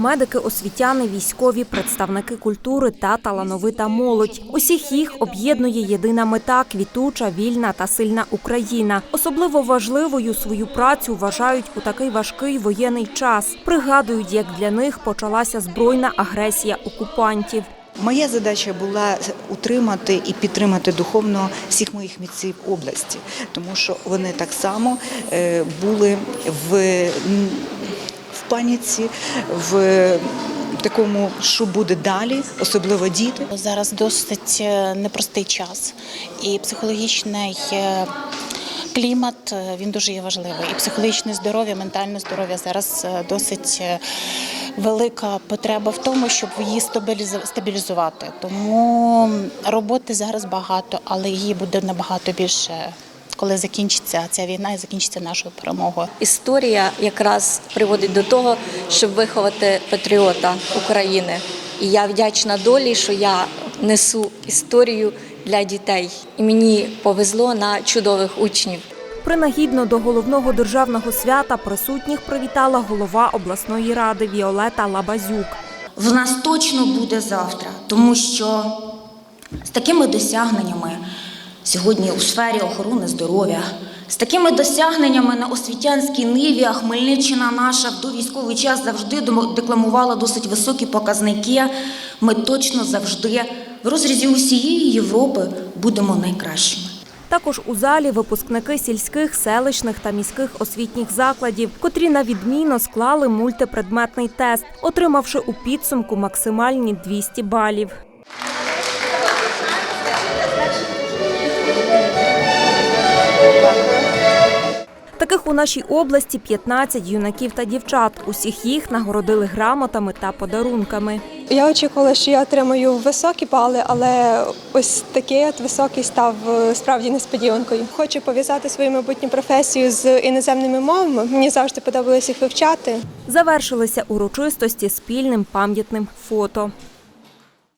медики, освітяни, військові, представники культури та талановита молодь. Усіх їх об'єднує єдина мета квітуча, вільна та сильна Україна. Особливо важливою свою працю вважають у такий важкий воєнний час. Пригадують, як для них почалася збройна агресія окупантів. Моя задача була утримати і підтримати духовно всіх моїх митців області, тому що вони так само е, були в паніці, в такому, що буде далі, особливо діти. Зараз досить е, непростий час, і психологічний е, клімат е, він дуже є важливий. І психологічне здоров'я, ментальне здоров'я зараз досить велика потреба в тому, щоб її стабілізу- стабілізувати. Тому роботи зараз багато, але її буде набагато більше. Коли закінчиться ця війна і закінчиться нашою перемогою. Історія якраз приводить до того, щоб виховати патріота України. І я вдячна долі, що я несу історію для дітей. І мені повезло на чудових учнів. Принагідно до головного державного свята присутніх привітала голова обласної ради Віолета Лабазюк. в нас точно буде завтра, тому що з такими досягненнями сьогодні у сфері охорони здоров'я, з такими досягненнями на освітянській ниві, Хмельниччина наша в довійськовий час завжди декламувала досить високі показники. Ми точно завжди в розрізі усієї Європи будемо найкращими. Також у залі випускники сільських, селищних та міських освітніх закладів, котрі на відмінно склали мультипредметний тест, отримавши у підсумку максимальні 200 балів. Таких у нашій області 15 юнаків та дівчат. Усіх їх нагородили грамотами та подарунками. Я очікувала, що я отримаю високі бали, але ось такий от високий став е, справді несподіванкою. Хочу пов'язати свою майбутню професію з іноземними мовами. Мені завжди подобалось їх вивчати. Завершилися урочистості спільним пам'ятним фото.